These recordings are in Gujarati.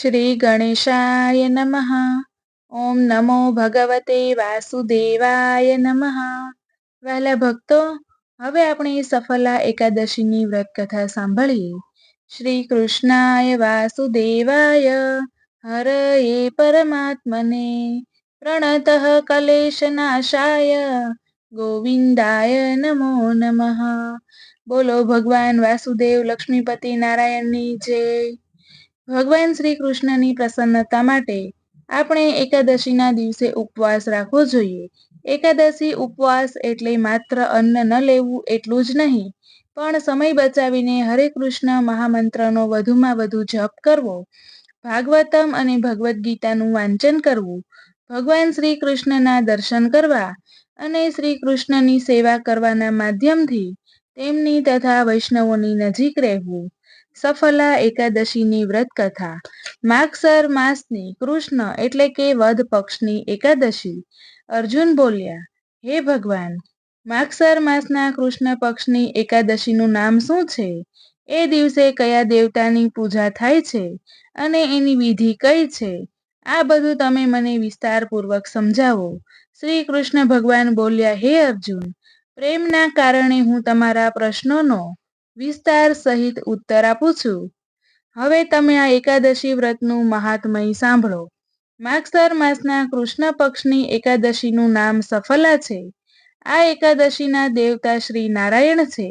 શ્રી ગણેશાય નમઃ ઓમ નમો ભગવતે વાસુદેવાય નમઃ વહેલા ભક્તો હવે આપણે સફલા એકાદશીની વ્રત કથા સાંભળીએ. શ્રી કૃષ્ણાય વાસુદેવાય, હરયે પરમાત્મને, પ્રણત કલેશનાશાય ગોવિંદાય નમો નમઃ. બોલો ભગવાન વાસુદેવ, લક્ષ્મીપતિ નારાયણની જય. ભગવાન શ્રી કૃષ્ણની પ્રસન્નતા માટે આપણે એકાદશીના દિવસે ઉપવાસ રાખવો જોઈએ. એકાદશી ઉપવાસ એટલે માત્ર અન્ન ન લેવું એટલું જ નહીં, પણ સમય બચાવીને હરે કૃષ્ણ મહામંત્રનો વધુમાં વધુ જપ કરવો, ભાગવતમ અને ભગવદ્ ગીતાનું વાંચન કરવું, ભગવાન શ્રી કૃષ્ણના દર્શન કરવા અને શ્રી કૃષ્ણની સેવા કરવાના માધ્યમથી તેમની તથા વૈષ્ણવોની નજીક રહેવું. સફલા એકાદશીની વ્રત કથા માગસર માસની કૃષ્ણ એટલે કે વધ પક્ષની એકાદશી. અર્જુન બોલ્યા, હે ભગવાન માગસર માસના કૃષ્ણ પક્ષની એકાદશીનું નામ શું છે? એ દિવસે કયા દેવતાની પૂજા થાય છે? અને એની વિધિ કઈ છે? આ બધું તમે મને વિસ્તારપૂર્વક સમજાવો. શ્રી કૃષ્ણ ભગવાન બોલ્યા, હે અર્જુન, પ્રેમના કારણે હું તમારા પ્રશ્નોનો વિસ્તાર સહિત ઉત્તર આપું છું. હવે તમે આ એકાદશી વ્રતનું મહાત્મય સાંભળો. માગસર માસના કૃષ્ણ પક્ષની એકાદશીનું નામ સફલા છે. આ એકાદશીના દેવતા શ્રી નારાયણ છે.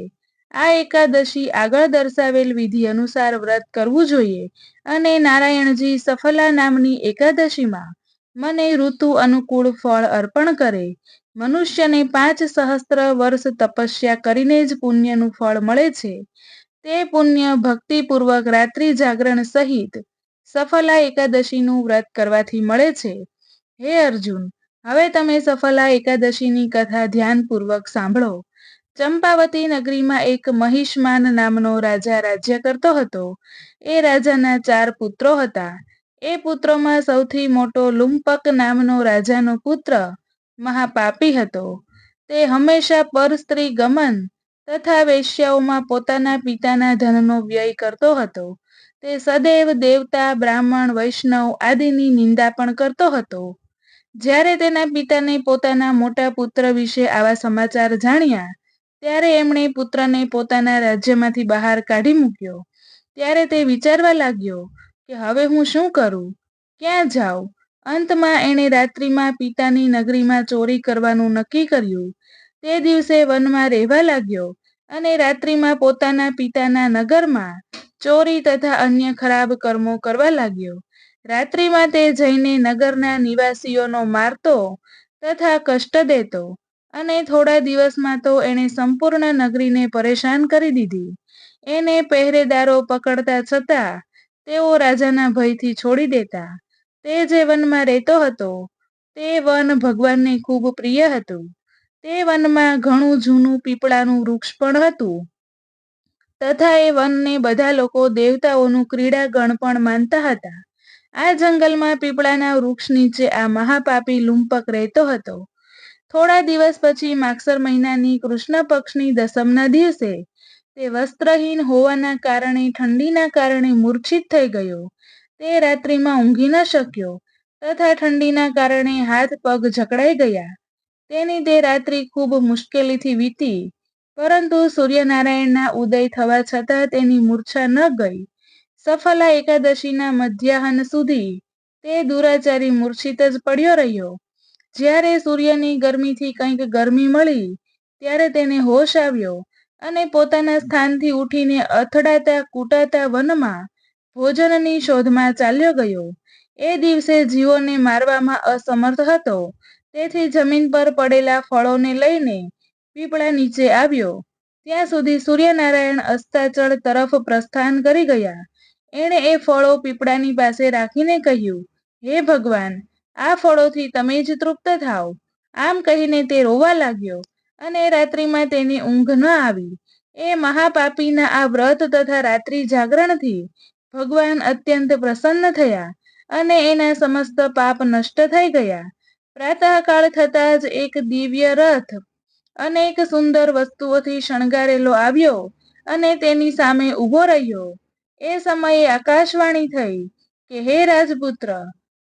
આ એકાદશી આગળ દર્શાવેલ વિધિ અનુસાર વ્રત કરવું જોઈએ અને નારાયણજી સફલા નામની એકાદશીમાં મને ઋતુ અનુકૂળ ફળ અર્પણ કરે. મનુષ્યને પાંચ સહસ્ત્ર વર્ષ તપસ્યા કરીને જ પુણ્યનું ફળ મળે છે. તે પુણ્ય ભક્તિપૂર્વક રાત્રિ જાગરણ સહિત સફલા એકાદશીનું વ્રત કરવાથી મળે છે. હે અર્જુન, હવે તમે સફલા એકાદશીની કથા ધ્યાનપૂર્વક સાંભળો. ચંપાવતી નગરીમાં એક મહિષ્માન નામનો રાજા રાજ્ય કરતો હતો. એ રાજાના ચાર પુત્રો હતા. એ પુત્રોમાં સૌથી મોટો લુંપક નામનો રાજાનો પુત્ર મહાપાપી હતો. તે હંમેશા પર સ્ત્રી ગમન તથા વેશ્યાઓમાં પોતાના પિતાના ધનનો વ્યય કરતો હતો. તે સદૈવ દેવતા, બ્રાહ્મણ, વૈષ્ણવ આદિની નિંદા પણ કરતો હતો. જ્યારે તેના પિતાને પોતાના મોટા પુત્ર વિશે આવા સમાચાર જાણ્યા, ત્યારે એમણે પુત્રને પોતાના રાજ્યમાંથી બહાર કાઢી મૂક્યો. ત્યારે તે વિચારવા લાગ્યો કે હવે હું શું કરું? ક્યાં જાઉં? અંતમાં એણે રાત્રિમાં પિતાની નગરીમાં ચોરી કરવાનું નક્કી કર્યું. તે દિવસે વનમાં રહેવા લાગ્યો અને રાત્રિમાં પોતાના પિતાના નગરમાં ચોરી તથા અન્ય ખરાબ કર્મો કરવા લાગ્યો. રાત્રિમાં તે જઈને નગરના નિવાસીઓનો મારતો તથા કષ્ટ દેતો અને થોડા દિવસમાં તો એણે સંપૂર્ણ નગરીને પરેશાન કરી દીધી. એને પહેરેદારો પકડતા છતાં તેઓ રાજાના ભયથી છોડી દેતા. તે જે વનમાં રહેતો હતો, તે વન ભગવાનને ખૂબ પ્રિય હતું. તે વનમાં ઘણું જૂનું પીપળાનું વૃક્ષ પણ હતું. તથા એ વનને બધા લોકો દેવતાઓનું ક્રીડાગણ પણ માનતા હતા. આ જંગલમાં પીપળાના વૃક્ષ નીચે આ મહાપાપી લુંપક રહેતો હતો. થોડા દિવસ પછી માગસર મહિનાની કૃષ્ણ પક્ષની દસમના દિવસે તે વસ્ત્રહીન હોવાના કારણે ઠંડીના કારણે મૂર્છિત થઈ ગયો. તે રાત્રિમાં ઊંઘી ન શક્યો. તથા ઠંડીના કારણે હાથ પગ જકડાઈ ગયા. તેની તે રાત્રિ ખૂબ મુશ્કેલીથી વીતી. પરંતુ સૂર્યનારાયણના ઉદય થવા છતાં તેની મૂર્છા ન ગઈ. સફલા એકાદશીના મધ્યાહન સુધી તે દુરાચારી મૂર્છિત જ પડ્યો રહ્યો. જ્યારે સૂર્યની ગરમીથી કંઈક ગરમી મળી, ત્યારે તેને હોશ આવ્યો અને પોતાના સ્થાનથી ઉઠીને અથડાતા કૂટાતા વનમાં ભોજનની શોધમાં ચાલ્યો ગયો. એ દિવસે જીવોને મારવામાં અસમર્થ હતો. તેથી જમીન પર પડેલા ફળોને લઈને પીપળા નીચે આવ્યો. ત્યાં સુધી સૂર્યનારાયણ અસ્તાચળ તરફ પ્રસ્થાન કરી ગયા. એણે એ ફળો પીપળાની પાસે રાખીને કહ્યું, હે ભગવાન, આ ફળોથી તમે જ તૃપ્ત થાઓ આમ કહીને તે રોવા લાગ્યો અને રાત્રિમાં તેની ઊંઘ ન આવી. એ મહાપાપીના આ વ્રત તથા રાત્રિ જાગરણથી ભગવાન અત્યંત પ્રસન્ન થયા અને એના સમસ્ત પાપ નષ્ટ થઈ ગયા. પ્રાતઃકાળ થતાં જ એક દિવ્ય રથ અનેક સુંદર વસ્તુઓથી શણગારેલો આવ્યો અને તેની સામે ઊભો રહ્યો. એ સમયે આકાશવાણી થઈ કે, હે રાજપુત્ર,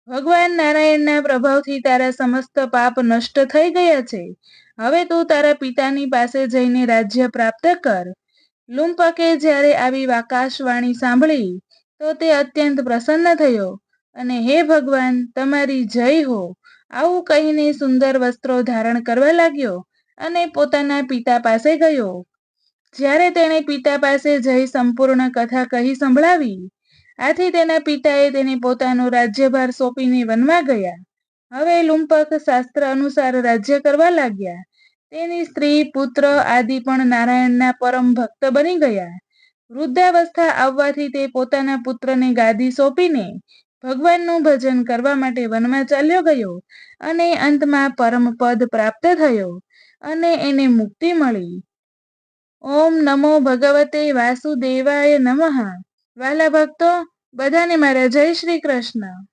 ભગવાન નારાયણના પ્રભાવથી તારા સમસ્ત પાપ નષ્ટ થઈ ગયા છે. હવે તું તારા પિતાની પાસે જઈને રાજ્ય પ્રાપ્ત કર. લુંપકે જ્યારે આવી આકાશવાણી સાંભળી તો તે અત્યંત પ્રસન્ન થયો અને હે ભગવાન, તમારી જય હો. આવું કહીને સુંદર વસ્ત્રો ધારણ કરવા લાગ્યો અને પોતાના પિતા પાસે ગયો. જ્યારે તેણે પિતા પાસે જઈ સંપૂર્ણ કથા કહી સંભળાવી, આથી તેના પિતાએ તેને પોતાનો રાજ્યભાર સોંપીને વનમાં ગયા. હવે લુંપક શાસ્ત્ર અનુસાર રાજ્ય કરવા લાગ્યા. તેની સ્ત્રી, પુત્ર આદિ પણ નારાયણના પરમ ભક્ત બની ગયા. વૃદ્ધાવસ્થા આવવાથી તે પોતાના પુત્રને ગાદી સોંપીને ભગવાનનું ભજન કરવા માટે વનમાં ચાલ્યો ગયો અને અંતમાં પરમ પદ પ્રાપ્ત થયો અને એને મુક્તિ મળી. ઓમ નમો ભગવતે વાસુદેવાય નમઃ. વાલા ભક્તો, બધાને મારા જય શ્રી કૃષ્ણ.